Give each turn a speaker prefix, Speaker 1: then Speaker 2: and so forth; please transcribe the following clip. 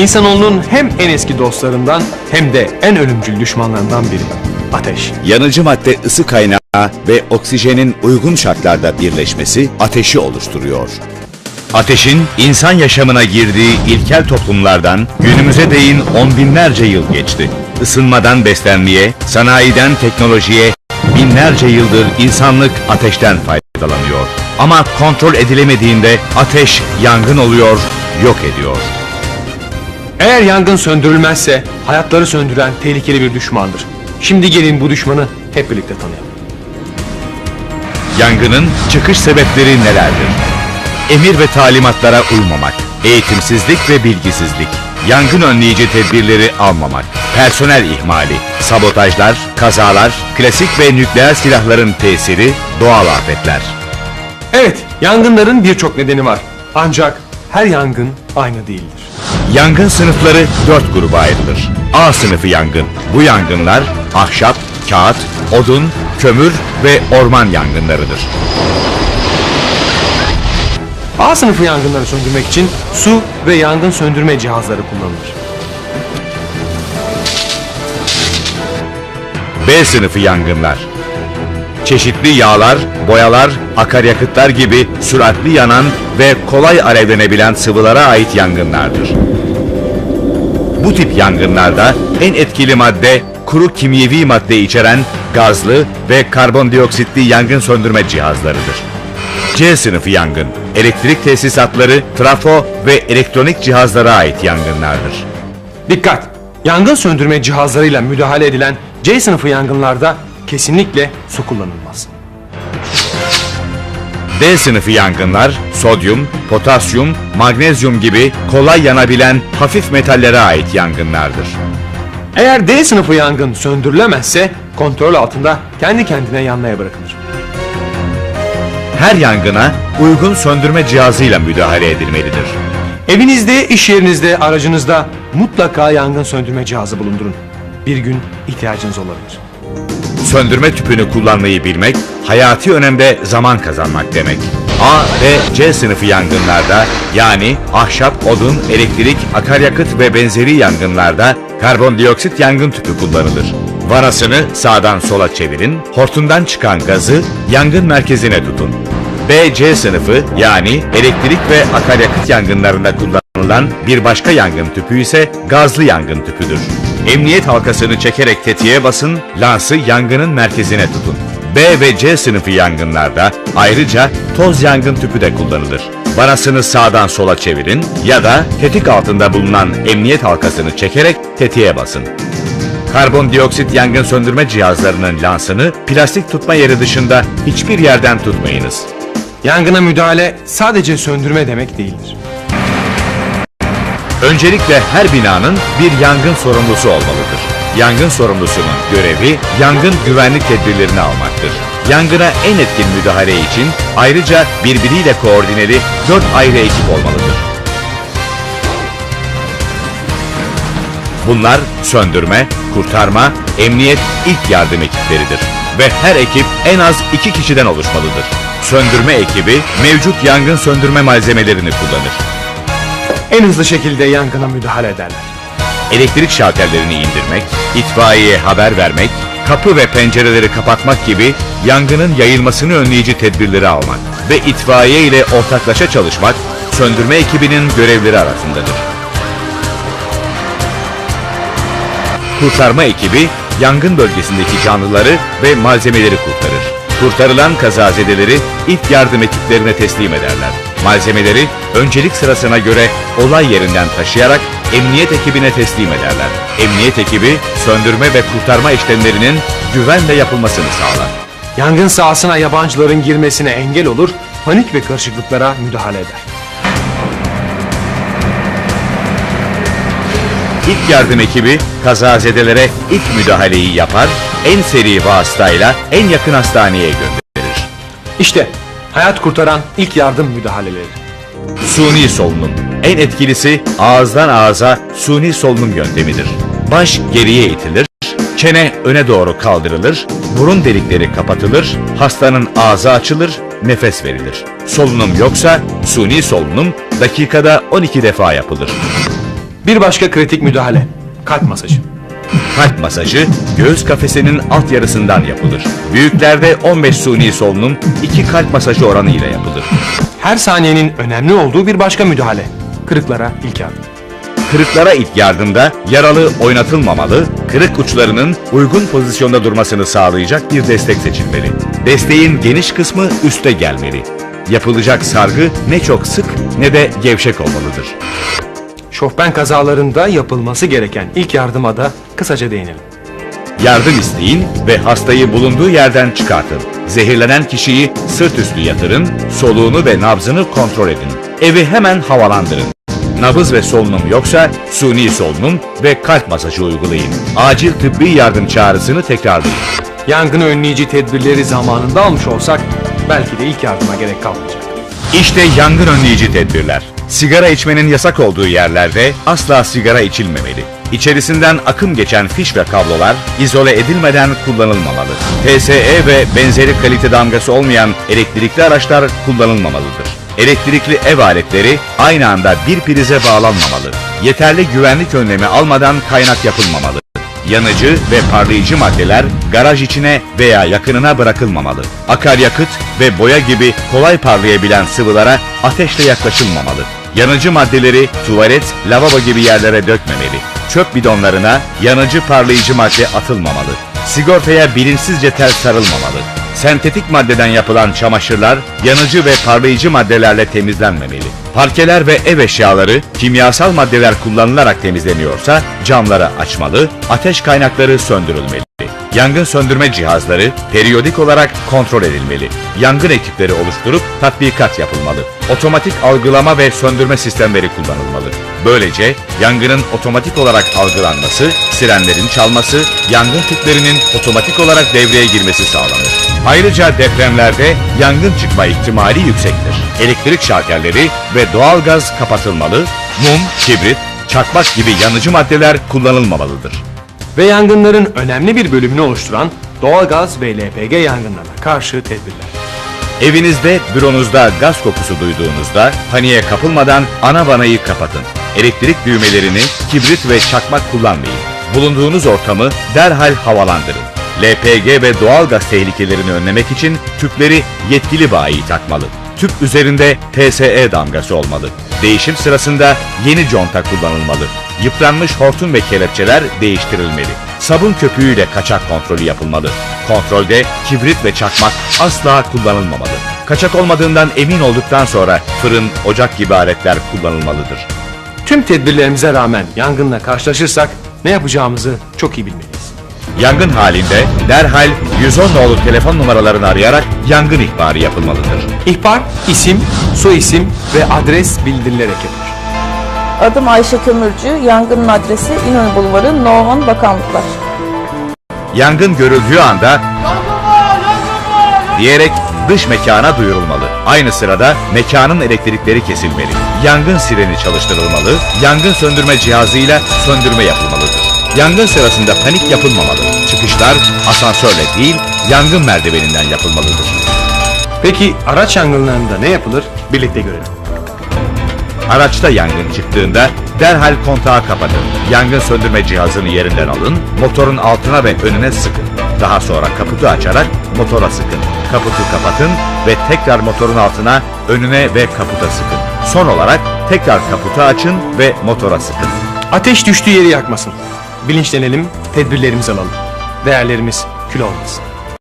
Speaker 1: İnsanoğlunun hem en eski dostlarından hem de en ölümcül düşmanlarından biri. Ateş.
Speaker 2: Yanıcı madde ısı kaynağı ve oksijenin uygun şartlarda birleşmesi ateşi oluşturuyor. Ateşin insan yaşamına girdiği ilkel toplumlardan günümüze değin on binlerce yıl geçti. Isınmadan beslenmeye, sanayiden teknolojiye binlerce yıldır insanlık ateşten faydalanıyor. Ama kontrol edilemediğinde ateş yangın oluyor, yok ediyor.
Speaker 1: Eğer yangın söndürülmezse hayatları söndüren tehlikeli bir düşmandır. Şimdi gelin bu düşmanı hep birlikte tanıyalım.
Speaker 2: Yangının çıkış sebepleri nelerdir? Emir ve talimatlara uymamak, eğitimsizlik ve bilgisizlik, yangın önleyici tedbirleri almamak, personel ihmali, sabotajlar, kazalar, klasik ve nükleer silahların tesiri, doğal afetler.
Speaker 1: Evet, yangınların birçok nedeni var. Ancak her yangın aynı değildir.
Speaker 2: Yangın sınıfları dört gruba ayrılır. A sınıfı yangın. Bu yangınlar ahşap, kağıt, odun, kömür ve orman yangınlarıdır.
Speaker 1: A sınıfı yangınları söndürmek için su ve yangın söndürme cihazları kullanılır.
Speaker 2: B sınıfı yangınlar. Çeşitli yağlar, boyalar, akaryakıtlar gibi süratli yanan ve kolay alevlenebilen sıvılara ait yangınlardır. Bu tip yangınlarda en etkili madde kuru kimyevi madde içeren gazlı ve karbondioksitli yangın söndürme cihazlarıdır. C sınıfı yangın, elektrik tesisatları, trafo ve elektronik cihazlara ait yangınlardır.
Speaker 1: Dikkat! Yangın söndürme cihazlarıyla müdahale edilen C sınıfı yangınlarda kesinlikle su kullanılmaz.
Speaker 2: D sınıfı yangınlar sodyum, potasyum, magnezyum gibi kolay yanabilen hafif metallere ait yangınlardır.
Speaker 1: Eğer D sınıfı yangın söndürülemezse kontrol altında kendi kendine yanmaya bırakılır.
Speaker 2: Her yangına uygun söndürme cihazıyla müdahale edilmelidir.
Speaker 1: Evinizde, iş yerinizde, aracınızda mutlaka yangın söndürme cihazı bulundurun. Bir gün ihtiyacınız olabilir.
Speaker 2: Söndürme tüpünü kullanmayı bilmek, hayati önemde zaman kazanmak demek. A ve C sınıfı yangınlarda yani ahşap, odun, elektrik, akaryakıt ve benzeri yangınlarda karbondioksit yangın tüpü kullanılır. Vanasını sağdan sola çevirin, hortumdan çıkan gazı yangın merkezine tutun. B, C sınıfı yani elektrik ve akaryakıt yangınlarında kullanılan bir başka yangın tüpü ise gazlı yangın tüpüdür. Emniyet halkasını çekerek tetiğe basın, lansı yangının merkezine tutun. B ve C sınıfı yangınlarda ayrıca toz yangın tüpü de kullanılır. Vanasını sağdan sola çevirin ya da tetik altında bulunan emniyet halkasını çekerek tetiğe basın. Karbondioksit yangın söndürme cihazlarının lansını plastik tutma yeri dışında hiçbir yerden tutmayınız.
Speaker 1: Yangına müdahale sadece söndürme demek değildir.
Speaker 2: Öncelikle her binanın bir yangın sorumlusu olmalıdır. Yangın sorumlusunun görevi yangın güvenlik tedbirlerini almaktır. Yangına en etkin müdahale için ayrıca birbiriyle koordineli 4 ayrı ekip olmalıdır. Bunlar söndürme, kurtarma, emniyet, ilk yardım ekipleridir. Ve her ekip en az iki kişiden oluşmalıdır. Söndürme ekibi mevcut yangın söndürme malzemelerini kullanır.
Speaker 1: En hızlı şekilde yangına müdahale ederler.
Speaker 2: elektrik şalterlerini indirmek, itfaiyeye haber vermek, kapı ve pencereleri kapatmak gibi yangının yayılmasını önleyici tedbirleri almak ve itfaiye ile ortaklaşa çalışmak söndürme ekibinin görevleri arasındadır. Kurtarma ekibi yangın bölgesindeki canlıları ve malzemeleri kurtarır. Kurtarılan kazazedeleri ilk yardım ekiplerine teslim ederler. Malzemeleri öncelik sırasına göre olay yerinden taşıyarak emniyet ekibine teslim ederler. Emniyet ekibi söndürme ve kurtarma işlemlerinin güvenle yapılmasını sağlar.
Speaker 1: Yangın sahasına yabancıların girmesine engel olur, panik ve karışıklıklara müdahale eder.
Speaker 2: İlk yardım ekibi kazazedelere ilk müdahaleyi yapar, en seri vasıtayla en yakın hastaneye gönderir.
Speaker 1: İşte hayat kurtaran ilk yardım müdahaleleri.
Speaker 2: Suni solunum. En etkilisi ağızdan ağza suni solunum yöntemidir. Baş geriye itilir, çene öne doğru kaldırılır, burun delikleri kapatılır, hastanın ağzı açılır, nefes verilir. Solunum yoksa suni solunum dakikada 12 defa yapılır.
Speaker 1: Bir başka kritik müdahale. Kalp masajı.
Speaker 2: Kalp masajı göğüs kafesinin alt yarısından yapılır. Büyüklerde 15 suni solunum 2 kalp masajı oranı ile yapılır.
Speaker 1: Her saniyenin önemli olduğu bir başka müdahale. Kırıklara ilk yardım.
Speaker 2: Kırıklara ilk yardımda yaralı oynatılmamalı, kırık uçlarının uygun pozisyonda durmasını sağlayacak bir destek seçilmeli. Desteğin geniş kısmı üste gelmeli. Yapılacak sargı ne çok sık ne de gevşek olmalıdır.
Speaker 1: Şofben kazalarında yapılması gereken ilk yardıma da kısaca değinelim.
Speaker 2: Yardım isteyin ve hastayı bulunduğu yerden çıkartın. Zehirlenen kişiyi sırt üstü yatırın, soluğunu ve nabzını kontrol edin. Evi hemen havalandırın. Nabız ve solunum yoksa suni solunum ve kalp masajı uygulayın. Acil tıbbi yardım çağrısını tekrarlayın.
Speaker 1: Yangını önleyici tedbirleri zamanında almış olsak belki de ilk yardıma gerek kalmayacak.
Speaker 2: İşte yangın önleyici tedbirler. Sigara içmenin yasak olduğu yerlerde asla sigara içilmemeli. İçerisinden akım geçen fiş ve kablolar izole edilmeden kullanılmamalı. PSE ve benzeri kalite damgası olmayan elektrikli araçlar kullanılmamalıdır. Elektrikli ev aletleri aynı anda bir prize bağlanmamalı. Yeterli güvenlik önlemi almadan kaynak yapılmamalı. Yanıcı ve parlayıcı maddeler garaj içine veya yakınına bırakılmamalı. Akaryakıt ve boya gibi kolay parlayabilen sıvılara ateşle yaklaşılmamalı. Yanıcı maddeleri tuvalet, lavabo gibi yerlere dökmemeli. Çöp bidonlarına yanıcı parlayıcı madde atılmamalı. Sigortaya bilinçsizce tel sarılmamalı. Sentetik maddeden yapılan çamaşırlar yanıcı ve parlayıcı maddelerle temizlenmemeli. Parkeler ve ev eşyaları kimyasal maddeler kullanılarak temizleniyorsa camları açmalı, ateş kaynakları söndürülmeli. Yangın söndürme cihazları periyodik olarak kontrol edilmeli. Yangın ekipleri oluşturup tatbikat yapılmalı. Otomatik algılama ve söndürme sistemleri kullanılmalı. Böylece yangının otomatik olarak algılanması, sirenlerin çalması, yangın tüplerinin otomatik olarak devreye girmesi sağlanır. Ayrıca depremlerde yangın çıkma ihtimali yüksektir. Elektrik şalterleri ve doğalgaz kapatılmalı, mum, kibrit, çakmak gibi yanıcı maddeler kullanılmamalıdır.
Speaker 1: Ve yangınların önemli bir bölümünü oluşturan doğalgaz ve LPG yangınlarına karşı tedbirler.
Speaker 2: Evinizde, büronuzda gaz kokusu duyduğunuzda paniğe kapılmadan ana vanayı kapatın. Elektrik düğmelerini, kibrit ve çakmak kullanmayın. Bulunduğunuz ortamı derhal havalandırın. LPG ve doğalgaz tehlikelerini önlemek için tüpleri yetkili bayi takmalı. Tüp üzerinde TSE damgası olmalı. Değişim sırasında yeni conta kullanılmalı. Yıpranmış hortum ve kelepçeler değiştirilmeli. Sabun köpüğüyle kaçak kontrolü yapılmalı. Kontrolde kibrit ve çakmak asla kullanılmamalı. Kaçak olmadığından emin olduktan sonra fırın, ocak gibi aletler kullanılmalıdır.
Speaker 1: Tüm tedbirlerimize rağmen yangınla karşılaşırsak ne yapacağımızı çok iyi bilmeliyiz.
Speaker 2: Yangın halinde derhal 110 nolu telefon numaralarını arayarak yangın ihbarı yapılmalıdır.
Speaker 1: İhbar, isim, soyisim ve adres bildirilerek yapılır.
Speaker 3: Adım Ayşe Kömürcü, yangının adresi İnönü Bulvarı, No 10 Bakanlıklar.
Speaker 2: Yangın görüldüğü anda diyerek dış mekana duyurulmalı. Aynı sırada mekanın elektrikleri kesilmeli. Yangın sireni çalıştırılmalı. Yangın söndürme cihazıyla söndürme yapılmalıdır. Yangın sırasında panik yapılmamalı. Çıkışlar asansörle değil, yangın merdiveninden yapılmalıdır.
Speaker 1: Peki araç yangınlarında ne yapılır? Birlikte görelim.
Speaker 2: Araçta yangın çıktığında derhal kontağı kapatın. Yangın söndürme cihazını yerinden alın, motorun altına ve önüne sıkın. Daha sonra kaputu açarak motora sıkın. Kaputu kapatın ve tekrar motorun altına, önüne ve kaputa sıkın. Son olarak tekrar kaputu açın ve motora sıkın.
Speaker 1: Ateş düştüğü yeri yakmasın. Bilinçlenelim, tedbirlerimizi alalım. Değerlerimiz kül olmasın.